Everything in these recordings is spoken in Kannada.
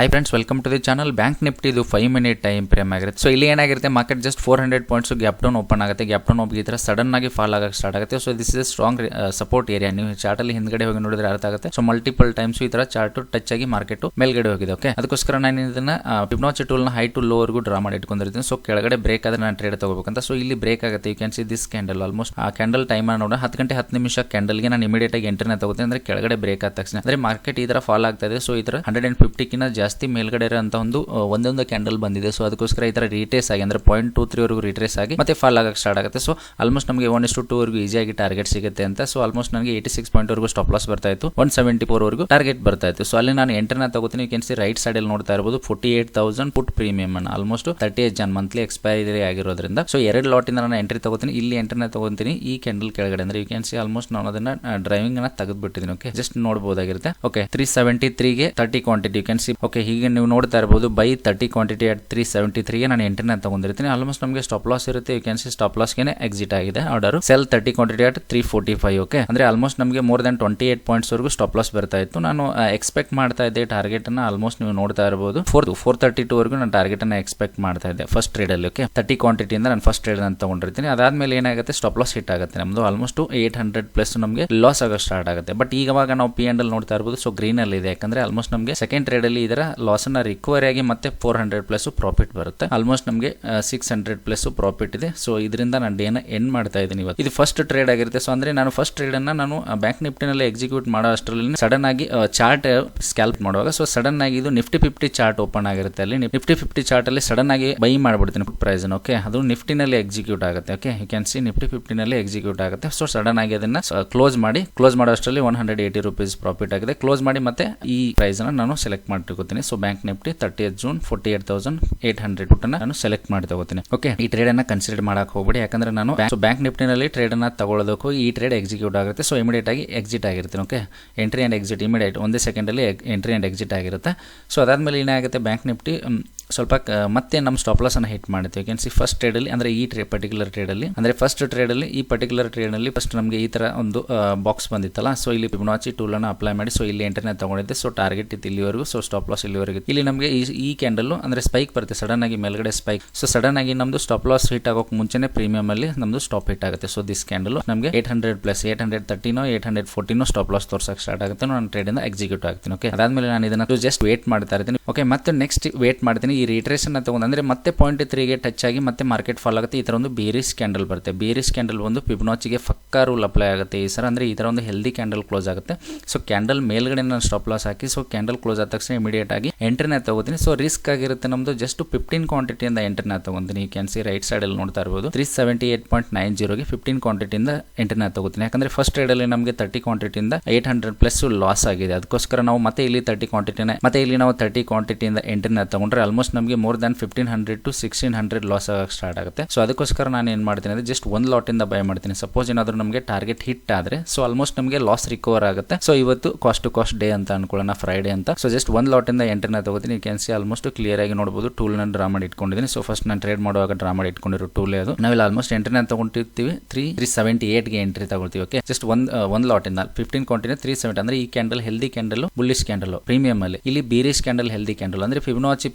Hi friends welcome to the channel bank Nifty ಇದು ಫೈವ್ ಮಿನಿಟ್ ಟೈಮ್ ಪ್ರೇಮ್ ಆಗಿರುತ್ತೆ. ಸೊ ಇಲ್ಲಿ ಏನಾಗಿರುತ್ತೆ market just four hundred points gap down open ಆಗುತ್ತೆ. ಗ್ಯಾಪ್ ಡೌನ್ ಹೋಗಿ ಈ ಸಡನ್ ಆಗಿ ಫಾಲ್ ಆಗಕ್ಕೆ ಸ್ಟಾರ್ಟ್ ಆಗುತ್ತೆ. So this is strong support area ನೀವು ಚಾರ್ಟ್ ಅಲ್ಲಿ ಹಿಂದ್ಗಡೆ ಹೋಗಿ ನೋಡಿದ್ರೆ ಅರ್ಥ ಆಗುತ್ತೆ. ಸೊ ಮಲ್ಟಿಪಲ್ ಟೈಮ್ಸ್ ಈ ತರ ಚಾರ್ಟ್ ಟಚ್ ಆಗಿ ಮಾರ್ಕೆಟ್ ಮೇಲ್ಗಡೆ ಹೋಗಿದೆ ಓಕೆ ಅದಕ್ಕೋಸ್ಕರ ನಾನು ಇದನ್ನ ಪಿಪ್ನಾಚಿ ಟೂಲ್ನ ಹೈ ಟು ಲೋ ವರ್ಗೂ ಡ್ರಾ ಮಾಡಿ ಇಟ್ಕೊಂಡಿರ್ತೀನಿ. ಸೊ ಕೆಳಗಡೆ ಬ್ರೇಕ್ ಆದ್ರೆ ನಾನು ಟ್ರೇಡ್ ತಗೋಬೇಕಂತ. ಸೊ ಇಲ್ಲಿ ಬ್ರೇಕ್ ಆಗುತ್ತೆ. You can see this candle almost ಆ ಕ್ಯಾಂಡಲ್ ಟೈಮ್ ನೋಡ. ಹತ್ತು ಗಂಟೆ ಹತ್ತು ನಿಮಿಷ ಕ್ಯಾಂಡಲ್ಗೆ ನಾನು ಇಮಿಡಿಯೇಟ್ ಆಗಿ ಎಂಟ್ರಿನ ತಗೋತೀನಿ. ಅಂದ್ರೆ ಕೆಳಗಡೆ ಬ್ರೇಕ್ ಆದ ತಕ್ಷಣ. ಅಂದ್ರೆ ಮಾರ್ಕೆಟ್ ಈ ತರ ಫಾಲ್ ಆಗ್ತಾ ಇದೆ. ಸೊ ಈ ಹಂಡ್ರೆಡ್ ಅಂಡ್ ಫಿಫ್ಟಿಕಿನ ಜಾಸ್ತಿ ಮೇಲ್ಗಡೆ ಇರೋಂಥ ಒಂದು ಒಂದೊಂದು ಕ್ಯಾಂಡಲ್ ಬಂದಿದೆ. ಸೊ ಅದಕ್ಕೋಸ್ಕರ ಈ ತರ ರಿಟ್ರೇಸ್ ಆಗಿ, ಅಂದ್ರೆ ಪಾಯಿಂಟ್ ಟೂ ತ್ರೀ ವರೆಗೂ ರಿಟ್ರೇಸ್ ಆಗಿ ಮತ್ತೆ ಫಾಲ್ ಆಗಕ್ಕೆ ಸ್ಟಾರ್ಟ್ ಆಗುತ್ತೆ. ಸೊ ಆಲ್ಮೋಸ್ಟ್ ನಮಗೆ ಒನ್ ಇಷ್ಟು ವರೆಗೂ ಈಸಿಯಾಗಿ ಟಾರ್ಗೆಟ್ ಸಿಗುತ್ತೆ ಅಂತ. ಸೊ ಆಲ್ಮೋಸ್ಟ್ ನನಗೆ ಏಯ್ಟಿ ಸಿಕ್ಸ್ ಪಾಯಿಂಟ್ ವರೆಗೂ ಸ್ಟಾಪ್ ಲಾಸ್ ಬರ್ತಾ ಇತ್ತು. ಒನ್ ಸೆವೆಂಟಿ ಫೋರ್ ವರೆಗೂ ಟಾರ್ಗೆಟ್ ಬರ್ತಾ ಇತ್ತು. ಸೊ ಅಲ್ಲಿ ನಾನು ಎಂಟರ್ನ ತಗೋತೀನಿ. You can see right side ಅಲ್ಲಿ ನೋಡ್ತಾ ಇರಬಹುದು forty eight thousand put premium ಅನ್ನು almost thirty eight June monthly expiry ಆಗಿರೋದ್ರಿಂದ. ಸೊ ಎರಡು ಲಾಟಿಂದ ನಾನು ಎಂಟ್ರಿ ತಗೋತೀನಿ. ಇಲ್ಲಿ ಎಂಟ್ರಿನ ತಗೋತೀನಿ. ಈ ಕ್ಯಾಂಡಲ್ ಕೆಳಗಡೆ, ಅಂದ್ರೆ ಯು ಕ್ಯಾನ್ ಸಿ ಆಲ್ಮೋಸ್ಟ್ ನಾನು ಅದನ್ನ ಡ್ರೈವಿಂಗ್ ಅನ್ನ ತೆಗೆದ್ಬಿಟ್ಟಿದ್ದೀನಿ. ಓಕೆ ಜಸ್ಟ್ ನೋಡಬಹುದಾಗಿರುತ್ತೆ okay three seventy ತ್ರೀಗೆ thirty quantity you can see okay ಹೀಗೆ ನೀವು ನೋಡ್ತಾ ಇರಬಹುದು buy thirty quantity at three seventy ತ್ರೀಗೆ ನಾನು ಎಂಟ್ರಿನ ತಗೊಂಡಿರ್ತೀನಿ. ಆಲ್ಮೋಸ್ಟ್ ನಮಗೆ ಸ್ಟಾಪ್ ಲಾಸ್ ಇರುತ್ತೆ. ಯು ಕ್ಯಾನ್ ಸಿ ಸ್ಟಾಪ್ ಲಾಸ್ಗೆ ಎಕ್ಸಿಟ್ ಆಗಿದೆ order sell thirty quantity at three forty five okay ಅಂದ್ರೆ ಆಲ್ಮೋಸ್ಟ್ ನಮಗೆ more than twenty eight points ವರೆಗೂ ಸ್ಟಾಪ್ ಲಾಸ್ ಬರ್ತಾ ಇತ್ತು. ನಾನು ಎಕ್ಸ್ಪೆಕ್ಟ್ ಮಾಡ್ತಾ ಇದ್ದೆ ಟಾರ್ಗೆಟ್ ಅನ್ನ. ಆಲ್ಮೋಸ್ಟ್ ನೀವು ನೋಡ್ತಾ ಇರಬಹುದು ಫೋರ್ ಫೋರ್ ತರ್ಟಿ ಟೂ ವರೆಗೂ ನಾನು ಟಾರ್ಗೆಟ್ ಅನ್ನ ಎಕ್ಸ್ಪೆಕ್ಟ್ ಮಾಡ್ತಾ ಇದ್ದೆ ಫಸ್ಟ್ ಟ್ರೇಡ್ ಅಲ್ಲಿ ಓಕೆ ತರ್ಟಿ ಕ್ವಾಂಟಿಟಿ ಇಂದ ನಾನು ಫಸ್ಟ್ ಟ್ರೇಡ್ ಅಂತ ತಗೊಂಡಿರ್ತೀನಿ. ಅದಾದ್ಮೇಲೆ ಏನಾಗುತ್ತೆ? ಸ್ಟಾಪ್ ಲಾಸ್ ಹಿಟ್ ಆಗುತ್ತೆ ನಮ್ದು. ಆಲ್ಮೋಸ್ಟ್ ಏಟ್ ಹಂಡ್ರೆಡ್ ಪ್ಲಸ್ ನಮಗೆ ಲಾಸ್ ಆಗೋ ಸ್ಟಾರ್ಟ್ ಆಗುತ್ತೆ. ಬಟ್ ಈಗವಾಗ ನಾವು ಪಿ ಅಲ್ಲಿ ನೋಡ್ತಾ ಇರಬಹುದು ಸೊ ಗ್ರೀನ್ ಅಲ್ಲಿ ಇದೆ. ಯಾಕಂದ್ರೆ ಆಲ್ಮೋಸ್ಟ್ ನಮಗೆ ಸೆಕೆಂಡ್ ಟ್ರೇಡ್ ಅಲ್ಲಿ ಇದರ ಲಾಸ್ ಅನ್ನ ರಿಕವರಿ ಆಗಿ ಮತ್ತೆ ಫೋರ್ ಹಂಡ್ರೆಡ್ ಪ್ಲಸ್ ಪ್ರಾಫಿಟ್ ಬರುತ್ತೆ. ಆಲ್ಮೋಸ್ಟ್ ನಮಗೆ ಸಿಕ್ಸ್ ಹಂಡ್ರೆಡ್ ಪ್ಲಸ್ ಪ್ರಾಫಿಟ್ ಇದೆ. ಸೊ ಇದರಿಂದ ನಾನು ಡೇನ ಎಂಡ್ ಮಾಡ್ತಾ ಇದ್ದೀನಿ ಇವತ್ತು. ಇದು ಫಸ್ಟ್ ಟ್ರೇಡ್ ಆಗಿರುತ್ತೆ. ಸೊ ಅಂದ್ರೆ ನಾನು ಫಸ್ಟ್ ಟ್ರೇಡ್ ಅನ್ನ ನಾನು ಬ್ಯಾಂಕ್ ನಿಫ್ಟಿನಲ್ಲಿ ಎಕ್ಸಿಕ್ಯೂಟ್ ಮಾಡೋ ಅಷ್ಟರಲ್ಲಿ ಸಡನ್ ಆಗಿ ಚಾರ್ಟ್ ಸ್ಕ್ಯಾಲ್ಪ್ ಮಾಡುವಾಗ. ಸೊ ಸಡನ್ ಆಗಿ ಇದು ನಿಫ್ಟಿ ಫಿಫ್ಟಿ ಚಾರ್ಟ್ ಓಪನ್ ಆಗಿರುತ್ತೆ ಅಲ್ಲಿ. ನಿಫ್ಟಿ ಫಿಫ್ಟಿ ಚಾರ್ಟ್ ಅಲ್ಲಿ ಸಡನ್ ಆಗಿ ಬೈ ಮಾಡ್ಬಿಡ್ತೀನಿ ಪ್ರೈಸ್ ಓಕೆ ಅದು ನಿಫ್ಟಿನಲ್ಲಿ ಎಕ್ಸಿಕ್ಯೂಟ್ ಆಗುತ್ತೆ okay you can see Nifty ಫಿಫ್ಟಿನಲ್ಲಿ execute ಆಗುತ್ತೆ. ಸೊ ಸಡನ್ ಆಗಿ ಅದನ್ನ ಕ್ಲೋಸ್ ಮಾಡಿ ಕ್ಲೋಸ್ ಮಾಡೋ ಅಷ್ಟರಲ್ಲಿ one hundred eighty rupees profit ಆಗಿದೆ. ಕ್ಲೋಸ್ ಮಾಡಿ ಮತ್ತೆ ಈ ಪ್ರೈಸ್ ಅನ್ನ ನಾನು select ಮಾಡಿಟ್ಕೋತೀನಿ so bank Nifty thirty June forty eight thousand eight hundred ನಾನು ಸೆಲೆಕ್ಟ್ ಮಾಡಿ ತಗೋತೀನಿ. ಓಕೆ ಈ ಟ್ರೇಡ್ ಅನ್ನ ಕನ್ಸಿಡರ್ ಮಾಡಕ್ ಹೋಗ್ಬಿಡಿ. ಯಾಕಂದ್ರೆ ನಾನು ಬ್ಯಾಂಕ್ ನಿಫ್ಟಿನಲ್ಲಿ ಟ್ರೇಡ್ ಅನ್ನ ತಗೊಳ್ಳೋದಕ್ಕೆ ಈ ಟ್ರೇಡ್ ಎಕ್ಸಿಕ್ಯೂಟ್ ಆಗುತ್ತೆ. ಸೊ ಇಮಿಡಿಯೇಟ್ ಆಗಿ exit ಆಗಿರ್ತೀನಿ. Okay entry and exit immediate ಒಂದೇ ಸೆಕೆಂಡಲ್ಲಿ ಎಂಟ್ರಿ ಆ್ಯಂಡ್ ಎಕ್ಸಿಟ್ ಆಗಿರುತ್ತೆ. ಸೊ ಅದಾದ್ಮೇಲೆ ಏನಾಗುತ್ತೆ? ಬ್ಯಾಂಕ್ ನಿಫ್ಟಿ ಸ್ವಲ್ಪ ಮತ್ತೆ ನಮ್ಮ ಸ್ಟಾಪ್ ಅನ್ನು ಹಿಟ್ ಮಾಡ್ತೀವಿ ಕ್ಯಾನ್ ಸಿ ಫಸ್ಟ್ ಟ್ರೇಡಲ್ಲಿ ಅಂದರೆ ಈ ಟ್ರೇ ಪರ್ಟಿಕ್ಯುಲರ್ ಟ್ರೇಡಲ್ಲಿ ಅಂದರೆ ಫಸ್ಟ್ ಟ್ರೇಡಲ್ಲಿ ಈ ಪರ್ಟಿಕ್ಯುಲರ್ ಟ್ರೇಡಲ್ಲಿ ಫಸ್ಟ್ ನಮಗೆ ಈ ಥರ ಒಂದು ಬಾಕ್ಸ್ ಬಂದಿತ್ತಲ್ಲ. ಸೊ ಇಲ್ಲಿ ಫಿಬ್ನಾಚಿ ಟೂಲನ್ನು ಅಪ್ಲೈ ಮಾಡಿ ಸೊ ಇಲ್ಲಿ ಎಂಟರ್ನೆ ತಗೊಂಡಿದ್ದೆ. ಸೊ ಟಾರ್ಗೆಟ್ ಇತ್ತು ಇಲ್ಲಿವರೆಗೂ. ಸೊ ಸ್ಟಾಪ್ ಲಾಸ್ ಇಲ್ಲಿವರೆಗೂ ಇಲ್ಲಿ ನಮಗೆ ಈ ಅಂದ್ರೆ ಅಂದರೆ ಸ್ಪೈಕ್ ಬರುತ್ತೆ. ಸಡನ್ ಆಗಿ ಮೇಲ್ಗಡೆ ಸ್ಪೈಕ್ ಸೊ ಸಡನ್ ಆಗಿ ನಮ್ಮದು ಸ್ಟಾಪ್ ಲಾಸ್ ಹಿಟ್ ಆಗೋಕೆ ಮುಂಚೆನೇ ಪ್ರೀಮಿಯಂ ಅಲ್ಲಿ ನಮ್ಮದು ಸ್ಟಾಪ್ ಹಿಟ್ ಆಗುತ್ತೆ. ಸೊ ದಿಸ್ ಕ್ಯಾಂಡಲ್ ನಮಗೆ eight hundred plus eight hundred ತರ್ಟಿನೋ eight hundred ಫೋರ್ಟಿನೋ ಸ್ಟಾಪ್ ಲಾಸ್ ತೋರ್ಸಕ್ಕೆ ಸ್ಟಾರ್ಟ್ ಆಗುತ್ತೆ. ನಾನು ಟ್ರೇಡಿಂದ ಎಕ್ಸಿಕ್ಯೂಟ್ ಆಗ್ತೀನಿ ಓಕೆ ಅದಾದ್ಮೇಲೆ ನಾನು ಇದನ್ನ ಜಸ್ಟ್ ವೇಟ್ ಮಾಡ್ತಾ ಇರ್ತೀನಿ. ಓಕೆ ಮತ್ತೆ ನೆಕ್ಸ್ಟ್ ವೇಟ್ ಮಾಡ್ತೀನಿ. ಈ ರಿಟ್ರೇಷನ್ ತಗೊಂಡು ಅಂದರೆ ಮತ್ತೆ ಪಾಯಿಂಟ್ ತ್ರೀಗೆ ಟಚ್ ಆಗಿ ಮತ್ತೆ ಮಾರ್ಕೆಟ್ ಫಾಲ್ ಆಗುತ್ತೆ. ಈ ಥರ ಒಂದು ಬೇರಿಸ್ ಕ್ಯಾಂಡಲ್ ಬರುತ್ತೆ. ಬೇರಿಸ್ ಕ್ಯಾಂಡಲ್ ಒಂದು ಪಿಬ್ನಾಚಿಗೆ ಫಕ್ಕ ರೂಲ್ ಅಪ್ಲೈ ಆಗುತ್ತೆ. ಈ ಸರ್ ಅಂದ್ರೆ ಈ ಥರ ಒಂದು ಹೆಲ್ದಿ ಕ್ಯಾಂಡಲ್ ಕ್ಲೋಸ್ ಆಗುತ್ತೆ. ಸೊ ಕ್ಯಾಂಡಲ್ ಮೇಲ್ಗಡೆ ನಾನು ಸ್ಟಾಪ್ ಲಾಸ್ ಹಾಕಿ ಸೊ ಕ್ಯಾಂಡಲ್ ಕ್ಲೋಸ್ ಆದ ತಕ್ಷಣ ಇಮಿಡಿಯೇಟ್ ಆಗಿ ಎಂಟ್ರಿನ ತಗೋತೀನಿ. ಸೊ ರಿಸ್ಕ್ ಆಗಿರುತ್ತೆ ನಮ್ದು ಜಸ್ಟ್ ಫಿಫ್ಟೀನ್ ಕ್ವಾಂಟಿಟಿಯಿಂದ ಎಂಟ್ರಿನ ತಗೊಂತೀನಿ. ಕ್ಯಾನ್ ಸಿ ರೈಟ್ ಸೈಡ್ ಅಲ್ಲಿ ನೋಡ್ತಾ ಇರಬಹುದು three seventy eight point nine ಜೀರೋಗೆ fifteen ಕ್ವಾಂಟಿಟಿಯಿಂದ ಎಂಟ್ರಿನ ತಗೋತೀನಿ. ಯಾಕಂದ್ರೆ ಫಸ್ಟ್ ಟ್ರೇಡಲ್ಲಿ ನಮಗೆ ತರ್ಟಿ ಕ್ವಾಂಟಿಟಿಯಿಂದ ಏಟ್ ಹಂಡ್ರೆಡ್ ಪ್ಲಸ್ ಲಾಸ್ ಆಗಿದೆ. ಅದಕ್ಕೋಸ್ಕರ ನಾವು ಮತ್ತೆ ಇಲ್ಲಿ ತರ್ಟಿ ಕ್ವಾಂಟಿಟಿನ ಮತ್ತೆ ಇಲ್ಲಿ ನಾವು ತರ್ಟಿ ಕ್ವಾಂಟಿಟಿಯಿಂದ ಎಂಟ್ರಿನ ತಗೊಂಡ್ರೆ ಆಲ್ಮೋಸ್ಟ್ ನಮಗೆ more than fifteen hundred to sixteen hundred loss ಆಗಕ್ಕೆ ಸ್ಟಾರ್ಟ್ ಆಗುತ್ತೆ. ಸೊ ಅದಕ್ಕೋಸ್ಕರ ನಾನು ಏನು ಮಾಡ್ತೀನಿ ಅಂದರೆ ಜಸ್ಟ್ ಒಂದು ಲಾಟಿಂದ ಬೈ ಮಾಡ್ತೀನಿ. ಸಪೋಸ್ ಏನಾದರೂ ನಮಗೆ ಟಾರ್ಗೆಟ್ ಹಿಟ್ ಆದ್ರೆ ಸೊ ಆಲ್ಮೋಸ್ಟ್ ನಮಗೆ ಲಾಸ್ ರಿಕವರ್ ಆಗುತ್ತೆ. ಸೊ ಇವತ್ತು ಕಾಸ್ಟ್ ಟು ಕಾಸ್ಟ್ ಡೇ ಅಂತ ಅನ್ಕೊಳ್ಳೋಣ ಫ್ರೈಡೆ ಅಂತ. ಸೊ ಜಸ್ಟ್ ಒಂದು ಲಾಟಿಂದ ಎಂಟ್ರಿನ ತಗೋತೀನಿ. ಕ್ಯಾನ್ ಸಿ ಆಲ್ಮೋಸ್ಟ್ ಕ್ಲಿಯರ್ ಆಗಿ ನೋಡಬಹುದು ಟೂಲ್ನ ಡ್ರಾ ಮಾಡಿ ಇಟ್ಕೊಂಡಿದ್ದೀನಿ. ಸೊ ಫಸ್ಟ್ ನಾನು ಟ್ರೇಡ್ ಮಾಡುವಾಗ ಡ್ರಾ ಮಾಡಿ ಇಟ್ಕೊಂಡಿರೋ ಟೂಲ್ ಅದು. ನಾವಿಲ್ಲಿ ಆಲ್ಮೋಸ್ಟ್ ಎಂಟ್ರಿನ ತಗೊಂಡಿರ್ತೀವಿ. ತ್ರೀ ತ್ರೀ ಸೆವೆಂಟಿ ಏಟ್ಗೆ ಎಂಟ್ರಿ ತಗೊಳ್ತೀವಿ ಓಕೆ ಜಸ್ಟ್ ಒಂದು ಒಂದು ಲಾಟಿಂದ ಫಿಫ್ಟೀನ್ ಕ್ವಾಂಟಿನ ತ್ರೀ ಸೆವೆಂಟಿ ಅಂದ್ರೆ ಈ candle healthy candle bullish candle premium ಅಲ್ಲಿ. ಇಲ್ಲಿ ಬೀರಿಶ್ ಕ್ಯಾಂಡಲ್ ಹೆಲ್ದಿ ಕ್ಯಾಂಡಲ್ ಅಂದ್ರೆ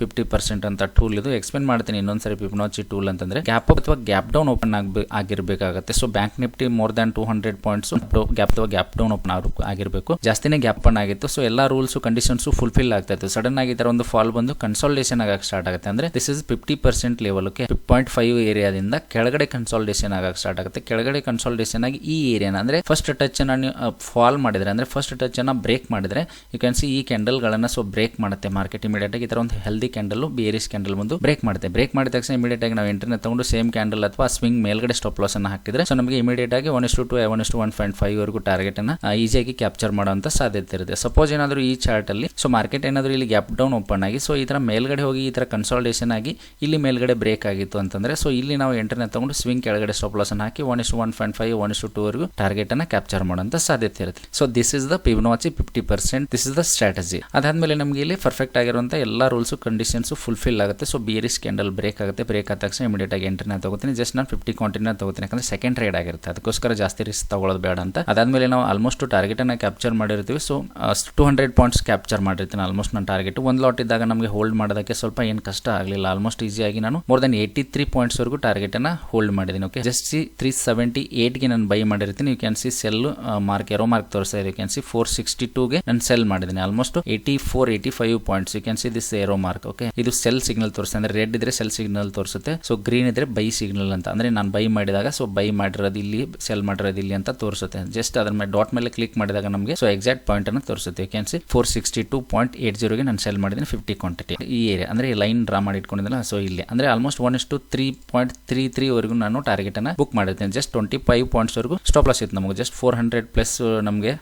ಫಿಫ್ಟಿ ಅಂತ ಟೂಲ್ ಇದು. ಎಕ್ಸ್ಪ್ಲೇನ್ ಮಾಡ್ತೀನಿ ಇನ್ನೊಂದ್ಸರಿ ಪಿಪ್ನೋಚಿ ಟೂಲ್ ಅಂತಂದ್ರೆ ಗ್ಯಾಪ್ ಅಥವಾ gap down open ಆಗಿರಬೇಕಾಗುತ್ತೆ. So Bank Nifty more than two hundred points gap ಅಥವಾ ಗ್ಯಾಪ್ ಡೌನ್ ಓಪನ್ ಆಗಿರಬೇಕು. ಜಾಸ್ತಿನೇ ಗ್ಯಾಪ್ ಅನ್ ಆಗಿತ್ತು. ಸೊ ಎಲ್ಲಾ ರೂಲ್ಸ್ ಕಂಡೀಷನ್ಸ್ ಫುಲ್ಫಿಲ್ ಆಗ್ತಾ ಇತ್ತು. ಸಡನ್ ಆಗಿ ಇದರ ಒಂದು ಫಾಲ್ ಬಂದು ಕನ್ಸಾಲ್ಟೇಷನ್ ಆಗಕ್ಕೆ ಸ್ಟಾರ್ಟ್ ಆಗುತ್ತೆ. ಅಂದ್ರೆ this is fifty percent level point five ಏರಿಯಾದಿಂದ ಕೆಳಗಡೆ ಕನ್ಸಾಲ್ಟೇಷನ್ ಆಗಕ್ಕೆ ಸ್ಟಾರ್ಟ್ ಆಗುತ್ತೆ. ಕೆಳಗಡೆ ಕನ್ಸಾಲ್ಟೇಷನ್ ಆಗಿ ಈ ಏರಿಯಾನ ಅಂದ್ರೆ ಫಸ್ಟ್ ಟಚ್ ಅನ್ನ ಫಾಲ್ ಮಾಡಿದ್ರೆ ಅಂದ್ರೆ ಫಸ್ಟ್ ಟಚ್ ಅನ್ನ ಬ್ರೇಕ್ ಮಾಡಿದ್ರೆ ಯು ಕ್ಯಾನ್ ಸಿ ಈ ಕ್ಯಾಂಡಲ್ ಗಳನ್ನ ಸೊ ಬ್ರೇಕ್ ಮಾಡುತ್ತೆ ಮಾರ್ಕೆಟ್ ಇಮಿಡಿಯೇಟ್ ಆಗಿ. ಈ ತರ ಒಂದು ಹೆಲ್ದಿ ಕ್ಯಾಂಡಲ್ ಬೇರಿಸ್ ಕ್ಯಾಂಡಲ್ ಬಂದು ಬ್ರೇಕ್ ಮಾಡುತ್ತೆ. ಬ್ರೇಕ್ ಮಾಡಿದ ತಕ್ಷಣ ಇಮಿಡಿಯೇಟ್ ಆಗಿ ನಾವು ಎಂಟ್ರಿನ ತಗೊಂಡು ಸೇಮ್ ಕ್ಯಾಂಡಲ್ ಅಥವಾ ಸ್ವಿಂಗ್ ಮೇಲ್ಗಡೆ ಸ್ಟಾಪ್ ಲಾಸ್ ಅನ್ನು ಹಾಕಿದ್ರೆ ಸೊ ನಮಗೆ ಇಮಿಡಿಯೇಟ್ ಆಗಿ ಒನ್ ಇಷ್ಟು ಟು ಒನ್ ಇಷ್ಟು ಒನ್ ಪಾಯಿಂಟ್ ಫೈವ್ ವರೆಗೂ ಟಾರ್ಗೆಟ್ ಅನ್ನ ಈಸಿಯಾಗಿ ಕ್ಯಾಪ್ಚರ್ ಮಾಡುವಂತ ಸಾಧ್ಯತೆ ಇರುತ್ತೆ. ಸಪೋಸ್ ಏನಾದರೂ ಈ ಚಾರ್ಟ್ ಅಲ್ಲಿ ಸೊ ಮಾರ್ಕೆಟ್ ಏನಾದರೂ ಇಲ್ಲಿ ಗ್ಯಾಪ್ ಡೌನ್ ಓಪನ್ ಆಗಿ ಸೊ ಈ ತರ ಮೇಲ್ಗಡೆ ಹೋಗಿ ಈ ತರ ಕನ್ಸಾಲ್ಟೇಷನ್ ಆಗಿ ಇಲ್ಲಿ ಮೇಲ್ಗಡೆ ಬ್ರೇಕ್ ಆಗಿತ್ತು ಅಂತಂದ್ರೆ ಸೊ ಇಲ್ಲಿ ನಾವು ಎಂಟ್ರಿನ ತಗೊಂಡು ಸ್ವಿಂಗ್ ಕೆಳಗಡೆ ಸ್ಟಾಪ್ ಲಾಸ್ ಅನ್ನ ಹಾಕಿ ಒನ್ ಇಷ್ಟು ಒನ್ ಪಾಯಿಂಟ್ ಫೈವ್ ಒನ್ ಇಷ್ಟು ಟೂ ವರೆಗೂ ಟಾರ್ಗೆಟ್ ಅನ್ನ ಕ್ಯಾಪ್ಚರ್ ಮಾಡುವಂತ ಸಾಧ್ಯತೆ ಇರುತ್ತೆ. So this is the Fibonacci fifty percent this is the strategy ಅದಾದ್ಮೇಲೆ ನಮಗೆ ಇಲ್ಲಿ ಪರ್ಫೆಕ್ಟ್ ಆಗಿರುವಂತಹ ಎಲ್ಲ ರೂಲ್ಸ್ ಕಂಡೀಷನ್ಸ್ ಫುಲ್ಫಿಲ್ ಆಗುತ್ತೆ. ಸೊ ಬೀರಿಸ್ ಕ್ಯಾಂಡಲ್ ಬ್ರೇಕ್ ಆಗುತ್ತೆ. ಬ್ರೇಕ್ ಆದ ತಕ್ಷಣ ಇಮಿಡಿಯೇಟ್ ಆಗಿ ಎಂಟ್ರಿನ ತಗೋತೀನಿ. ಜಸ್ಟ್ ನಾನು ಫಿಫ್ಟಿ ಕ್ವಾಂಟಿನ ತಗೋತೀನಿ. ಯಾಕಂದ್ರೆ ಸೆಕೆಂಡ್ ಟ್ರೇಡ್ ಆಗಿರುತ್ತೆ. ಅದಕ್ಕೋಸ್ಕರ ಜಾಸ್ತಿ ರಿಸ್ಕ್ ತಗೊಳ್ಳೋದು ಬೇಡ ಅಂತ. ಅದಾದ್ಮೇಲೆ ನಾವು ಆಲ್ಮೋಸ್ಟ್ ಟಾರ್ಗೆಟ್ ಅನ್ನ ಕ್ಯಾಪ್ಚರ್ ಮಾಡಿರ್ತೀವಿ. So two hundred points capture ಮಾಡಿರ್ತೀನಿ. ಆಲ್ಮೋಸ್ಟ್ ನನ್ನ ಟಾರ್ಗೆಟ್ ಒಂದು ಲಾಟ್ ಇದ್ದಾಗ ನಮಗೆ ಹೋಲ್ಡ್ ಮಾಡೋದಕ್ಕೆ ಸ್ವಲ್ಪ ಏನು ಕಷ್ಟ ಆಗಲಿಲ್ಲ. ಆಲ್ಮೋಸ್ಟ್ ಈಸಿಯಾಗಿ ನಾನು more than eighty three points ವರೆಗೂ ಟಾರ್ಗೆಟ್ ಅನ್ನ ಹೋಲ್ಡ್ ಮಾಡಿದ್ದೀನಿ. Okay just see three seventy ಏಟ್ಗೆ ನಾನು ಬೈ ಮಾಡಿರ್ತೀನಿ. You can see sell mark arrow mark ತೋರಿಸ್ತಾ ಇದೆ. You can see four sixty ಟೂಗೆ ನಾನು ಸೆಲ್ ಮಾಡಿದ್ದೀನಿ. Almost eighty four eighty five points you can see this arrow mark okay ಇದು ಸೆಲ್ ಸಿಗ್ನಲ್ ತೋರಿಸುತ್ತೆ ಅಂದ್ರೆ ರೆಡ್ ಇದ್ರೆ ಸೆಲ್ ಸಿಗ್ನಲ್ ತೋರಿಸುತ್ತೆ. ಸೊ ಗ್ರೀನ್ ಇದ್ರೆ ಬೈ ಸಿಗ್ನಲ್ ಅಂತ. ಅಂದ್ರೆ ನಾನು ಬೈ ಮಾಡಿದಾಗ ಸೊ ಬೈ ಮಾಡಿರೋದು ಇಲ್ಲಿ ಸೆಲ್ ಮಾಡಿರೋದು ಇಲ್ಲಿ ಅಂತ ತೋರಿಸುತ್ತೆ. ಜಸ್ಟ್ ಅದ್ರ ಮೇಲೆ ಡಾಟ್ ಮೇಲೆ ಕ್ಲಿಕ್ ಮಾಡಿದಾಗ ನಮಗೆ ಸೊ ಎಕ್ಸಾಕ್ಟ್ ಪಾಯಿಂಟ್ ಅನ್ನು ತೋರಿಸುತ್ತೆ. Can see four sixty two point eight ಜೀರೋಗೆ ನಾನು ಸೆಲ್ ಮಾಡಿದ್ದೀನಿ ಫಿಫ್ಟಿ ಕ್ವಾಂಟಿಟಿ ಈ ಏರಿಯಾ ಅಂದ್ರೆ ಲೈನ್ ಡ್ರಾ ಮಾಡಿ ಇಟ್ಕೊಂಡಿದ್ದಲ್ಲ ಸೊ ಇಲ್ಲಿ. ಅಂದ್ರೆ ಆಲ್ಮೋಸ್ಟ್ ಒನ್ ಇಷ್ಟು ತ್ರೀ ಪಾಯಿಂಟ್ ತ್ರೀ ತ್ರೀ ವರೆಗೂ ನಾನು ಟಾರ್ಗೆಟ್ ಅನ್ನ ಬುಕ್ ಮಾಡಿರ್ತೀನಿ. ಜಸ್ಟ್ ಟ್ವೆಂಟಿ ಫೈವ್ ಪಾಯಿಂಟ್ಸ್ ವರೆಗೂ ಸ್ಟಾಪ್ ಲಾಸ್ ಇತ್ತು ನಮಗೆ. ಜಸ್ಟ್ ಫೋರ್ ಹಂಡ್ರೆಡ್ ಪ್ಲಸ್ ನಮಗೆ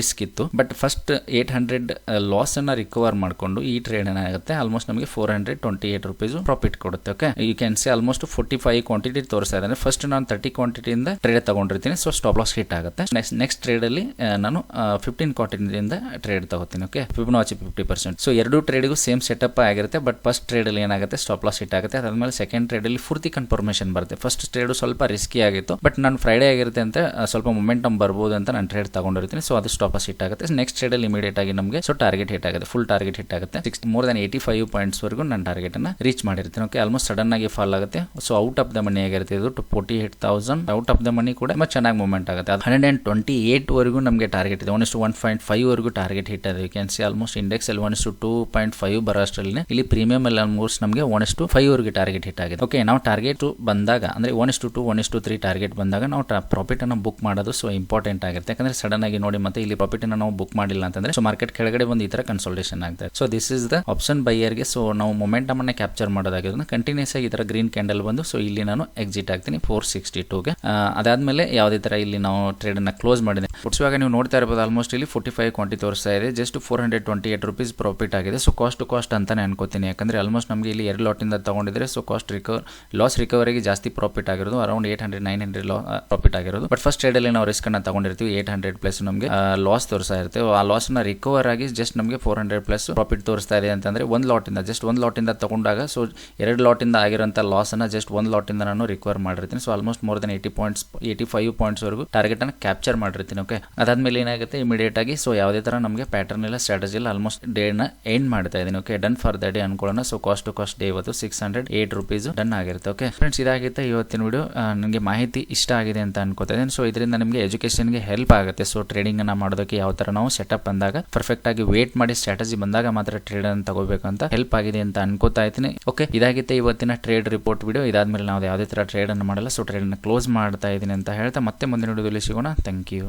ರಿಸ್ಕ್ ಇತ್ತು. But first eight hundred loss ಅನ್ನ ರಿಕವರ್ ಮಾಡಿಕೊಂಡು ಈ ಟ್ರೇಡ್ ಏನಾಗುತ್ತೆ ಆಲ್ಮೋಸ್ಟ್ ನಮಗೆ four hundred twenty eight rupees profit ಕೊಡುತ್ತೆ okay you can see almost forty five quantity ತೋರಿಸ್ತಾ ಇದ್ದಾನೆ. ಫಸ್ಟ್ ನಾನು ತರ್ಟಿ ಕ್ವಾಂಟಿಟಿಯಿಂದ ಟ್ರೇಡ್ ತಗೊಂಡಿರ್ತೀನಿ ಸೊ ಸ್ಟಾಪ್ ಲಾಸ್ ಹಿಟ್ ಆಗುತ್ತೆ. ನೆಕ್ಸ್ಟ್ ನೆಕ್ಸ್ಟ್ ಟ್ರೇಡ್ ಅಲ್ಲಿ ನಾನು ಫಿಫ್ಟೀನ್ ಕ್ವಾಂಟಿಟಿಯಿಂದ ಟ್ರೇಡ್ ತಗೋತೀನಿ okay Fibonacci fifty percent so ಎರಡು ಟ್ರೇಡ್ಗೂ ಸೇಮ್ ಸೆಟಪ್ ಆಗಿರುತ್ತೆ ಬಟ್ ಫಸ್ಟ್ ಟ್ರೇಡ್ ಅಲ್ಲಿ ಏನಾಗುತ್ತೆ? ಸ್ಟಾಪ್ ಲಾಸ್ ಹಿಟ್ ಆಗುತ್ತೆ. ಅದಾದ್ಮೇಲೆ ಸೆಕೆಂಡ್ ಟ್ರೇಡ್ ಅಲ್ಲಿ ಪೂರ್ತಿ ಕನ್ಫರ್ಮೇಷನ್ ಬರುತ್ತೆ. ಫಸ್ಟ್ ಟ್ರೇಡ್ ಸ್ವಲ್ಪ ರಿಸ್ಕಿ ಆಗಿತ್ತು ಬಟ್ ನಾನು ಫ್ರೈಡೇ ಆಗಿರುತ್ತೆ ಅಂತ ಸ್ವಲ್ಪ ಮೊಮೆಂಟಮ್ ಬರ್ಬೋದು ಅಂತ ನಾನು ಟ್ರೇಡ್ ತಗೊಂಡಿರ್ತೀನಿ ಸೊ ಅದು ಸ್ಟಾಪ್ ಹಿಟ್ ಆಗುತ್ತೆ. ನೆಕ್ಸ್ಟ್ ಟ್ರೇಡ್ ಅಲ್ಲಿ ಇಮಿಡಿಯೇಟ್ ಆಗಿ ನಮಗೆ ಸೊ ಟಾರ್ಗೆಟ್ ಹಿಟ್ ಆಗುತ್ತೆ ಫುಲ್ ಟಾರ್ಗೆಟ್ ಹಿಟ್ ಆಗುತ್ತೆ. Six more than eighty five points ವರೆಗೂ ನಾನು ಟಾರ್ಗೆಟ್ ಅನ್ನ ರೀಚ್ ಮಾಡಿರ್ತೀನಿ. ಓಕೆ ಆಲ್ಮೋಸ್ಟ್ ಸಡನ್ ಆಗಿ ಫಾಲ್ ಆಗುತ್ತೆ. So out of the money ಆಗಿರುತ್ತೆ ಇದು two forty eight thousand out of the money ಕೂಡ ತುಂಬಾ ಚೆನ್ನಾಗಿ ಮೂವ್ಮೆಂಟ್ ಆಗುತ್ತೆ. ಅದು ಹಂಡ್ರೆಡ್ ಅಂಡ್ ಟ್ವೆಂಟಿ ಏಟ್ ವರೆಗೂ ನಮಗೆ ಟಾರ್ಗೆಟ್ ಇದೆ. ಒನ್ ಇಷ್ಟು ಒನ್ ಪಾಯಿಂಟ್ ಫೈವ್ ವರೆಗೂ ಟಾರ್ಗೆಟ್ ಹಿಟ್ ಅದು you can see almost index ಅಲ್ಲಿ ಒನ್ ಇಷ್ಟು ಟೂ ಪಾಯಿಂಟ್ ಫೈವ್ ಬರೋ ಅಷ್ಟರಲ್ಲಿ ಇಲ್ಲಿ ಪ್ರೀಮಿಯಂ ಅಲ್ಲಿ ಆಲ್ಮೋಸ್ಟ್ ನಮಗೆ ಒನ್ ಇಷ್ಟು ಫೈವ್ ವರೆಗೆ ಟಾರ್ಗೆಟ್ ಹಿಟ್ ಆಗಿದೆ. ಓಕೆ ನಾವು ಟಾರ್ಗೆಟ್ ಬಂದಾಗ, ಅಂದ್ರೆ ಒನ್ ಇಷ್ಟು ಟು ಒನ್ ಇಷ್ಟು ತ್ರೀ ಟಾರ್ಗೆಟ್ ಬಂದಾಗ ನಾವು ಪ್ರಾಫಿಟ್ ಅನ್ನು ಬುಕ್ ಮಾಡೋದು ಸೊ ಇಂಪಾರ್ಟೆಂಟ್ ಆಗಿರುತ್ತೆ. ಯಾಕಂದ್ರೆ ಸಡನ್ ಆಗಿ ನೋಡಿ ಮತ್ತೆ ಇಲ್ಲಿ ಪ್ರಾಫಿಟ್ ಅನ್ನು ನಾವು ಬುಕ್ ಮಾಡಿಲ್ಲ ಅಂತಂದ್ರೆ ಸೊ ಮಾರ್ಕೆಟ್ ಕೆಳಗಡೆ ಬಂದು ಈ ತರ ಕನ್ಸಲ್ಟೇಷನ್ ಆಗ್ತದೆ so this is the option ಬೈಯರ್ಗೆ so ನಾವು ಮೊಮೆಂಟಮ್ ಅನ್ನ ಕ್ಯಾಪ್ಚರ್ ಮಾಡೋದಾಗಿರೋದ್ರಿಂದ ಕಂಟಿನ್ಯೂಸ್ ಆಗಿ ಈ ತರ ಗ್ರೀನ್ ಕ್ಯಾಂಡಲ್ ಬಂದು ಸೊ ಇಲ್ಲಿ ನಾನು ಎಕ್ಸಿಟ್ ಆಗ್ತೀನಿ ಫೋರ್ ಸಿಕ್ಸ್ಟಿ ಟೂಗೆ ಅದಾದಮೇಲೆ ಯಾವುದೇ ಥರ ಇಲ್ಲಿ ನಾವು ಟ್ರೇಡ್ ಅನ್ನ ಕ್ಲೋಸ್ ಮಾಡಿದೆ. ಸೊ ಇವಾಗ ನೀವು ನೋಡ್ತಾ ಇರ್ಬೋದು ಆಲ್ಮೋಸ್ಟ್ ಇಲ್ಲಿ ಫೋರ್ಟಿ ಫೈವ್ ಕ್ವಾಂಟಿ ತೋರಿಸ್ತಾ ಇದೆ. Just four hundred twenty eight rupees profit ಆಗಿದೆ. ಸೊ ಕಾಸ್ಟ್ ಟು ಕಾಸ್ಟ್ ಅಂತಾನೆ ಅನ್ಕೋತೀನಿ. ಯಾಕಂದ್ರೆ ಆಲ್ಮೋಸ್ಟ್ ನಮಗೆ ಇಲ್ಲಿ ಎರಡು ಲಾಟಿಂದ ತಗೊಂಡಿದ್ರೆ ಸೊ ಕಾಸ್ಟ್ ರಿಕವರ್ ಲಾಸ್ ರಿಕವರಿಗೆ ಜಾಸ್ತಿ ಪ್ರಾಫಿಟ್ ಆಗಿರೋದು around eight hundred nine hundred profit ಆಗಿರೋದು. ಬಟ್ ಫಸ್ಟ್ ಟ್ರೇಡಲ್ಲಿ ನಾವು ರಿಸ್ಕ್ ಅನ್ನ ತಗೊಂಡಿರ್ತೀವಿ ಏಟ್ ಹಂಡ್ರೆಡ್ ಪ್ಲಸ್ ನಮಗೆ ಲಾಸ್ ತೋರಿಸ್ತಾ ಇರ್ತೇವೆ ಆ ಲಾಸ್ನ ರಿಕವರ್ ಆಗಿ ಜಸ್ಟ್ ನಮಗೆ ಫೋರ್ ಹಂಡ್ರೆಡ್ ಪ್ಲಸ್ ಪ್ರಾಫಿಟ್ ತೋರಿಸ್ತಾ ಇದೆ ಅಂತಂದ್ರೆ, ಒಂದು ಲಾಟಿಂದ ಜಸ್ಟ್ ಒಂದು ಲಾಟಿಂದ ತಗೊಂಡಾಗ ಸೊ ಎರಡು ಲಾಟಿಂದ ಆಗಿರೋಂಥ ಲಾಸನ್ನು ಜಸ್ಟ್ ಒಂದು ಲಾಟಿಂದ ನಾನು ರಿಕವರ್ ಮಾಡಿರ್ತೀನಿ. So almost more than eighty points eighty five points ವರೆಗೂ ಟಾರ್ಗೆಟ್ ಅನ್ನು ಕ್ಯಾಪ್ಚರ್ ಮಾಡಿರ್ತೀನಿ ಓಕೆ ಅದಾದಮೇಲೆ ಏನಾಗುತ್ತೆ? ಇಮಿಡಿಯೇಟ್ ಆಗಿ ಸೊ ಯಾವುದೇ ತರ ನಮಗೆ ಪ್ಯಾಟರ್ನ್ ಇಲ್ಲ ಸ್ಟ್ರಾಟಜಿ ಇಲ್ಲ ಆಲ್ಮೋಸ್ಟ್ ಡೇ ನ ಎಂಡ್ ಮಾಡ್ತಾ ಇದ್ದೀನಿ okay done for the day ಅನ್ಕೊಳ್ಳೋಣ. So cost to cost day ಇವತ್ತು six hundred eight rupees done ಆಗಿರುತ್ತೆ ಓಕೆ ಫ್ರೆಂಡ್ಸ್ ಇದಾಗಿತ್ತು ಇವತ್ತಿನ ವಿಡಿಯೋ ನನಗೆ ಮಾಹಿತಿ ಇಷ್ಟ ಆಗಿದೆ ಅಂತ ಅನ್ಕೋತಾ ಇದ್ದೀನಿ. ಸೊ ಇದರಿಂದ ನಿಮಗೆ ಎಜುಕೇಷನ್ಗೆ ಹೆಲ್ಪ್ ಆಗುತ್ತೆ. ಸೊ ಟ್ರೇಡಿಂಗ್ ಅನ್ನ ಮಾಡೋದಕ್ಕೆ ಯಾವ ತರ ನಾವು ಸೆಟಪ್ ಬಂದಾಗ ಪರ್ಫೆಕ್ಟ್ ಆಗಿ ವೇಟ್ ಮಾಡಿ ಸ್ಟ್ರಾಟಜಿ ಬಂದಾಗ ಮಾತ್ರ ಟ್ರೇಡ್ ಅನ್ನು ತಗೋಬೇಕಂತ ಹೆಲ್ಪ್ ಆಗಿದೆ ಅಂತ ಅನ್ಕೋತಾ ಇದ್ದೀನಿ. ಓಕೆ ಇದಾಗಿತ್ತು ಇವತ್ತಿನ ಟ್ರೇಡ್ ರಿಪೋರ್ಟ್ ವಿಡಿಯೋ ಇದಾದ್ಮೇಲೆ ನಾವು ಯಾವುದೇ ತರ ಟ್ರೇಡ್ ಅನ್ನು ಮಾಡಲ್ಲ. ಸೊ ಟ್ರೇಡ್ ಅನ್ನು ಕ್ಲೋಸ್ ಮಾಡ್ತಾ ಇದ್ದೀನಿ ಅಂತ ಹೇಳ್ತಾ ಮತ್ತೆ ಮುಂದಿನ ವಿಡಿಯೋದಲ್ಲಿ ಸಿಗೋಣ. Thank you